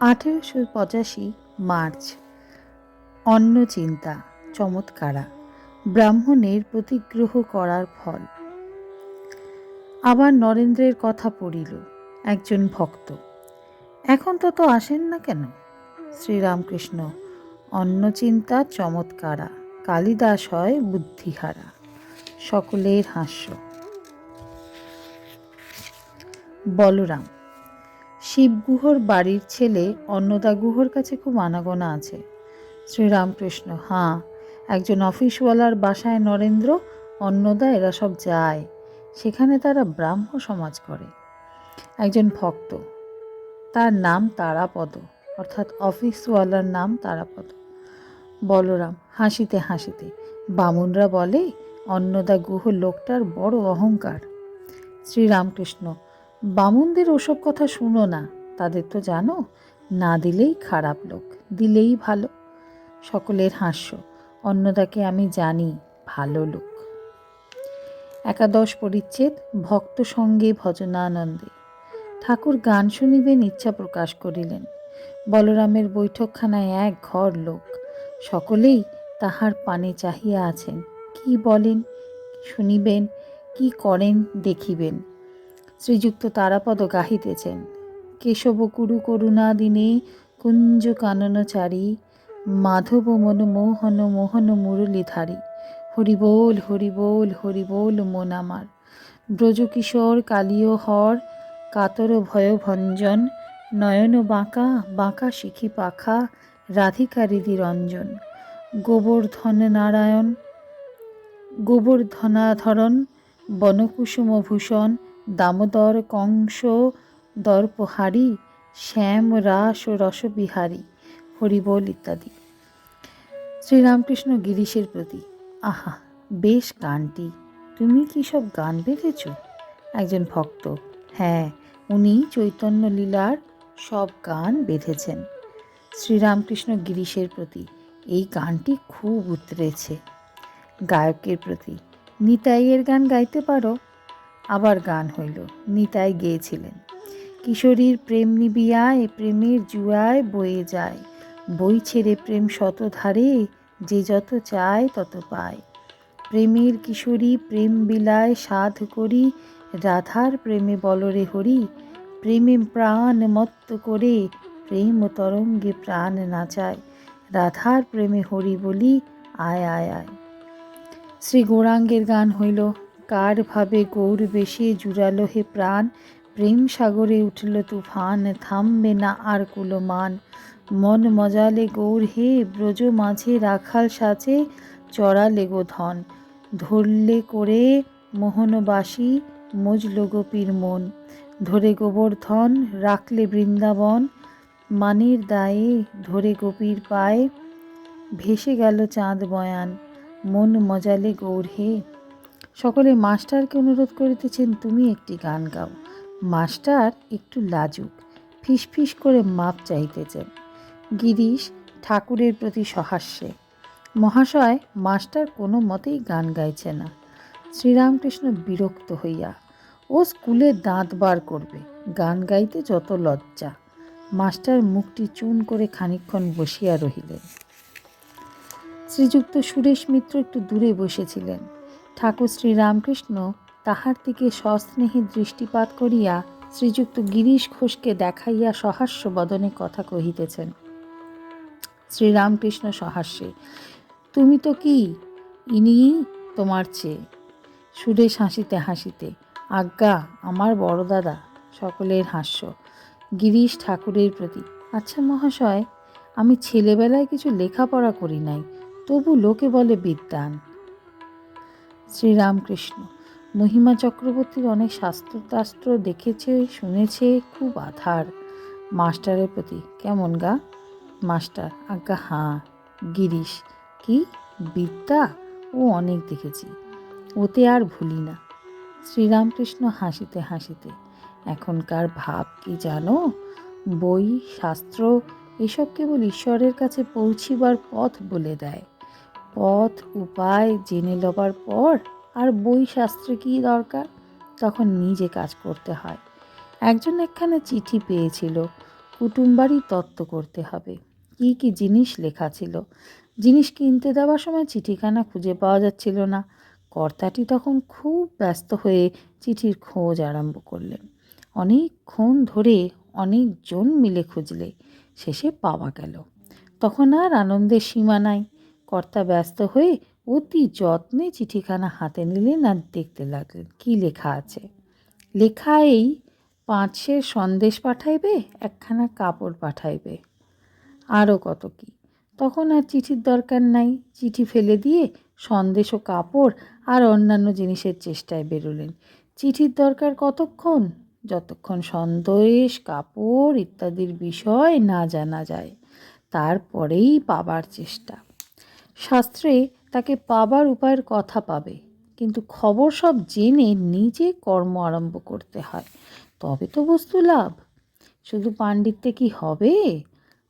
আঠেরোশো পঁচাশি মার্চ। অন্ন চিন্তা, চমৎকারা। ব্রাহ্মণের প্রতিগ্রহ করার ফল। আবার নরেন্দ্রের কথা পড়িল, একজন ভক্ত। এখন তো তো আসেন না কেন? শ্রীরামকৃষ্ণ অন্য চিন্তা, চমৎকারা। কালিদাস হয় বুদ্ধিহারা। সকলের হাস্য। বলরাম শিবগুহর বাড়ির ছেলে অন্নদা গুহর কাছে খুব আনাগোনা আছে। শ্রীরামকৃষ্ণ, হাঁ, একজন অফিসওয়ালার বাসায় নরেন্দ্র, অন্নদা এরা সব যায়। সেখানে তারা ব্রাহ্ম সমাজ করে। একজন ভক্ত। তার নাম তারাপদ, অর্থাৎ অফিসওয়ালার নাম তারাপদ। বলরাম, হাসিতে হাসিতে। বামুনরা বলে, অন্নদা গুহ লোকটার বড় অহংকার। শ্রীরামকৃষ্ণ বামুনদের ওসব কথা শুনো না। তাদের তো জানো, না দিলেই খারাপ লোক, দিলেই ভালো। সকলের হাস্য, অন্নদাকে আমি জানি, ভালো লোক। একাদশ পরিচ্ছেদ, ভক্ত সঙ্গে ভজনানন্দে। ঠাকুর গান শুনিবেন, ইচ্ছা প্রকাশ করিলেন। বলরামের বৈঠকখানায় এক ঘর লোক। সকলেই তাহার পানে চাহিয়া আছেন। কি বলেন শুনিবেন, কি করেন, দেখিবেন। শ্রীযুক্ত তারাপদ গাহিতেছেন, কেশব কুরু করুণা দিনে কুঞ্জ কাননচারী মাধব মন মোহন মোহন মুরলীধারী হরিবোল হরিবোল হরিবোল মন আমার ব্রজকিশোর কালীয় হর, কাতর ভয় ভঞ্জন, নয়ন বাঁকা বাঁকা শিখি পাখা, রাধিকা রাধিকারিদি রঞ্জন। গোবর্ধন নারায়ণ, গোবর্ধনাধরণ, বনকুসুম ভূষণ দামোদর কংস দর্পহারি, শ্যাম রাস ও রসবিহারী, হরিবোল ইত্যাদি। শ্রীরামকৃষ্ণ গিরিশের প্রতি, আহা, বেশ গানটি। তুমি কি সব গান বেঁধেছ? একজন ভক্ত হ্যাঁ উনি চৈতন্য লীলার সব গান বেঁধেছেন। শ্রীরামকৃষ্ণ গিরিশের প্রতি, এই গানটি খুব উতরেছে। গায়কের প্রতি, নিতাইয়ের গান গাইতে পারো? আবার গান হইল। নিতাই গেয়েছিলেন। কিশোরীর প্রেম নিবিয়ায়, প্রেমের জুয়ায় বয়ে যায়। বই ছেড়ে প্রেম শত ধারে যে যত চায় তত পায়। প্রেমের কিশোরী প্রেম বিলায় সাধ করি, রাধার প্রেমে বলরে হরি। প্রেমে প্রাণ মত্ত করে, প্রেম তরঙ্গে প্রাণ নাচায়। রাধার প্রেমে হরি বলি, আয় আয় আয়। শ্রী গৌরাঙ্গের গান হইল কার ভাবে গৌর বেশে জুড়ালো হে প্রাণ। প্রেম সাগরে উঠল তুফান, থামবে না আর কুলমান। মন মজালে গৌর হে, ব্রজ মাঝে রাখাল সাচে চড়ালে গো ধন। ধরলে করে মোহনবাসী, মজল গোপীর মন। ধরে গোবর্ধন রাখলে বৃন্দাবন। মানের দায়ে ধরে গোপীর পায়ে ভেসে গেল চাঁদ বয়ান। মন মজালে গৌর হে। সকলে মাস্টারকে অনুরোধ করিতেছেন, তুমি একটি গান গাও। মাস্টার একটু লাজুক, ফিসফিস করে মাপ চাইতেছেন গিরিশ ঠাকুরের প্রতি সহাস্যে, মহাশয়, মাস্টার কোনো মতেই গান গাইছে না। শ্রীরামকৃষ্ণ বিরক্ত হইয়া, ও স্কুলে দাঁত বার করবে, গান গাইতে যত লজ্জা। মাস্টার মুখটি চুন করে খানিক্ষণ বসিয়া রহিলেন। শ্রীযুক্ত সুরেশ মিত্র একটু দূরে বসেছিলেন। ঠাকুর শ্রীরামকৃষ্ণ তাহার দিকে সস্নেহে দৃষ্টিপাত করিয়া শ্রীযুক্ত গিরিশ ঘোষকে দেখাইয়া সহাস্য বদনে কথা কহিতেছেন। শ্রীরামকৃষ্ণ সহাস্যে, তুমি তো কি? ইনি তোমার চেয়ে। সুরেশ হাসিতে হাসিতে, আজ্ঞা, আমার বড় দাদা, সকলের হাস্য। গিরিশ ঠাকুরের প্রতি আচ্ছা মহাশয়, আমি ছেলেবেলায় কিছু লেখাপড়া করি নাই, তবু লোকে বলে বিদ্যান। শ্রীরামকৃষ্ণ। মহিমা চক্রবর্তীর অনেক শাস্ত্রতাস্ত্র দেখেছে, শুনেছে, খুব আধার। মাস্টারের প্রতি কেমন গা? মাস্টার, আজ্ঞা, হাঁ। গিরিশ, কি? বিদ্যা? ও অনেক দেখেছি। ওতে আর ভুলি না। শ্রীরামকৃষ্ণ হাসিতে হাসিতে, এখনকার ভাব কি জানো? বই, শাস্ত্র, এসব কেবল ঈশ্বরের কাছে পৌঁছিবার পথ বলে দেয়। পথ, উপায় জেনে লবার পর আর বই শাস্ত্রে কী দরকার? তখন নিজে কাজ করতে হয়। একজন একখানা চিঠি পেয়েছিল, কুটুমবাড়ি তত্ত্ব করতে হবে। কী কী জিনিস লেখা ছিল? জিনিস কিনতে দেওয়ার সময় চিঠিখানা খুঁজে পাওয়া যাচ্ছিল না। কর্তাটি তখন খুব ব্যস্ত হয়ে চিঠির খোঁজ আরম্ভ করলেন। অনেকক্ষণ ধরে অনেকজন মিলে খুঁজলে, শেষে পাওয়া গেল। তখন আর আনন্দের সীমা নাই। কর্তা ব্যস্ত হয়ে অতি যত্নে চিঠিখানা হাতে নিলেন আর দেখতে লাগলেন। কী লেখা আছে? লেখা এই পাঁচশের সন্দেশ পাঠাইবে, একখানা কাপড় পাঠাইবে। আরও কত কি? তখন আর চিঠির দরকার নাই। চিঠি ফেলে দিয়ে সন্দেশ ও কাপড় আর অন্যান্য জিনিসের চেষ্টায় বেরোলেন। চিঠির দরকার কতক্ষণ? যতক্ষণ সন্দেশ, কাপড় ইত্যাদির বিষয় না জানা যায়, তারপরেই পাবার চেষ্টা। শাস্ত্রে তাকে পাবার উপায়ের কথা পাবে। কিন্তু খবর সব জেনে নিজে কর্ম আরম্ভ করতে হয়। তবে তো বস্তু লাভ। শুধু পাণ্ডিত্যে কি হবে?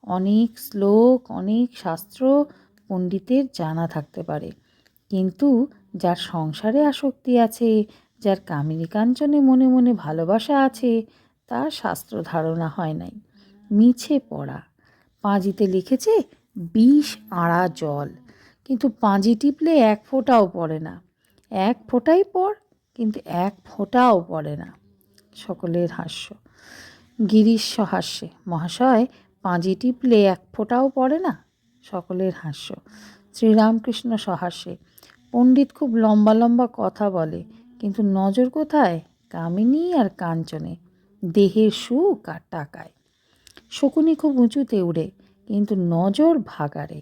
অনেক শ্লোক, অনেক শাস্ত্র পণ্ডিতের জানা থাকতে পারে। কিন্তু যার সংসারে আসক্তি আছে, যার কামিনী কাঞ্চনে মনে মনে ভালোবাসা আছে, তার শাস্ত্র ধারণা হয় নাই। মিছে পড়া। পাঁজিতে লিখেছে, বিষ আড়া জল। কিন্তু পাঁজি টিপলে এক ফোঁটাও পড়ে না। এক ফোঁটাই পড়, কিন্তু এক ফোঁটাও পড়ে না। সকলের হাস্য। গিরিশ সহাস্যে, মহাশয়, পাঁজি টিপলে এক ফোঁটাও পড়ে না? সকলের হাস্য। শ্রীরামকৃষ্ণ সহাস্যে, পণ্ডিত খুব লম্বা লম্বা কথা বলে, কিন্তু নজর কোথায়? কামিনী আর কাঞ্চনে। দেহের সুখ আর টাকায়। শকুনি খুব উঁচুতে উড়ে, কিন্তু নজর ভাগারে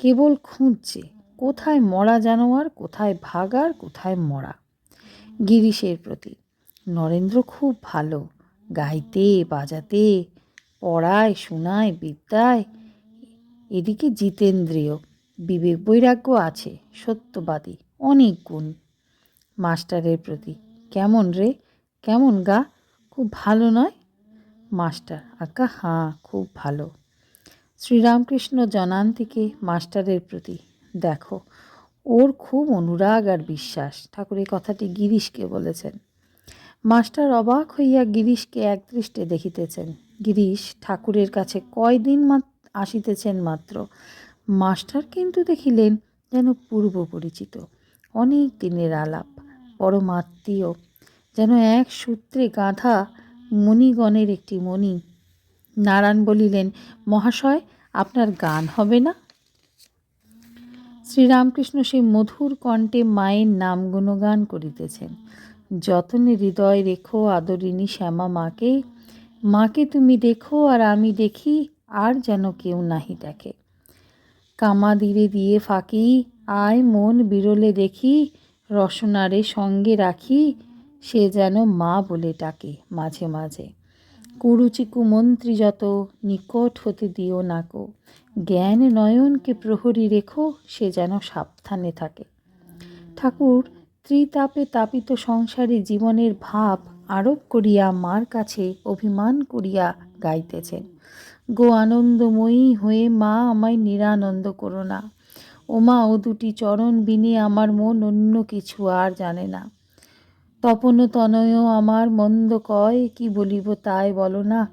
কেবল খুঁজছে, কোথায় মরা জানোয়ার, কোথায় ভাগার কোথায় মরা। গিরিশের প্রতি, নরেন্দ্র খুব ভালো, গাইতে, বাজাতে, পড়ায়, শোনায়, বিদ্যায়। এদিকে জিতেন্দ্রিয়, বিবেক বৈরাগ্য আছে, সত্যবাদী, অনেক গুণ। মাস্টারের প্রতি, কেমন রে, কেমন গা, খুব ভালো নয়? মাস্টার আজ্ঞা হাঁ, খুব ভালো। শ্রীরামকৃষ্ণ জনান্তিকে মাস্টারের প্রতি। দেখো, ওর খুব অনুরাগ আর বিশ্বাস। ঠাকুর, এই কথাটি গিরিশকে বলেছেন। মাস্টার অবাক হইয়া গিরিশকে একদৃষ্টে দেখিতেছেন। গিরিশ ঠাকুরের কাছে কয়দিন আসিতেছেন মাত্র। মাস্টার কিন্তু দেখিলেন যেন পূর্ব পরিচিত। অনেক দিনের আলাপ। পরমাত্মীয় যেন এক সূত্রে গাঁথা মণিগণের একটি মণি নারায়ণ বলিলেন, মহাশয়, আপনার গান হবে না? শ্রীরামকৃষ্ণ সেই মধুর কণ্ঠে মায়ের নাম গুণগান করিতেছেন। যতনে হৃদয় রেখো আদরিনী শ্যামা মাকে মাকে তুমি দেখো আর আমি দেখি, আর যেন কেউ নাহি দেখে। কামা দিরে দিয়ে ফাঁকি, আয় মন বিরলে দেখি, রসনারে সঙ্গে রাখি, সে যেন মা বলে ডাকে মাঝে মাঝে। কুরুচিকু মন্ত্রী যত, নিকট হতে দিও নাকো জ্ঞান নয়নকে প্রহরী রেখো, সে যেন সাবধানে থাকে। ঠাকুর, ত্রিতাপে তাপিত সংসারে জীবনের ভাব আরোপ করিয়া মার কাছে অভিমান করিয়া গাইতেছেন। গো আনন্দময়ী হয়ে মা আমায় নিরানন্দ করো না। ও মা ও দুটি চরণ বিনে আমার মন অন্য কিছু আর জানে না। তপন তনয় আমার মন্দ কয়, কি বলিব তাই বলো না।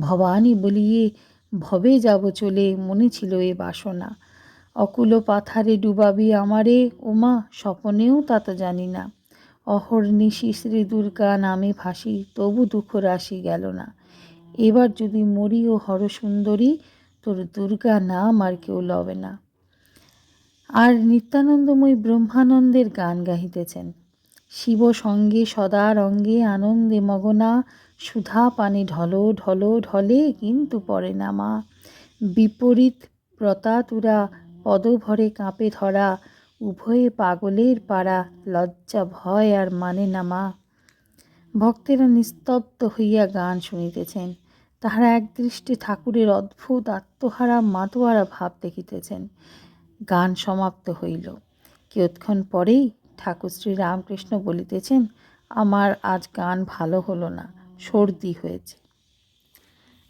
ভবানী বলিয়ে, ভবে যাব চলে, মনে ছিল এ বাসনা। অকুল পাথারে ডুবাবি আমারে, ওমা, স্বপনেও তা তো জানি না। অহর্নিশি শ্রী দুর্গা নামে ভাসি তবু দুঃখ রাশি গেল না। এবার যদি মরি ও হরসুন্দরী তোর দুর্গা নাম আর কেউ লবে না। আর নিত্যানন্দময় ব্রহ্মানন্দের গান গাহিতেছেন। শিব সঙ্গে সদা রঙ্গে আনন্দে মগনা, সুধা পানে ঢলো ঢলো, ঢলে কিন্তু পড়ে না মা। বিপরীত প্রতাতুরা পদভরে কাঁপে ধরা, উভয়ে পাগলের পাড়া লজ্জা ভয় আর মানে না মা। ভক্তেরা নিস্তব্ধ হইয়া গান শুনিতেছেন, তাহারা একদৃষ্টে ঠাকুরের অদ্ভুত আত্মহারা মাতোয়ারা ভাব দেখিতেছেন। গান সমাপ্ত হইল। কিয়ৎক্ষণ পরেই ঠাকুর শ্রী রামকৃষ্ণ বলিতেছেন, আমার আজ গান ভালো হলো না, সর্দি হয়েছে।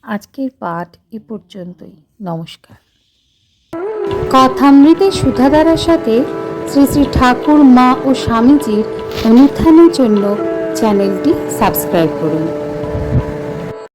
আজকের পাঠ এ পর্যন্তই। নমস্কার। কথামৃতে সুধাধারার সাথে শ্রী শ্রী ঠাকুর, মা ও স্বামীজির অনুষ্ঠানের জন্য চ্যানেলটি সাবস্ক্রাইব করুন।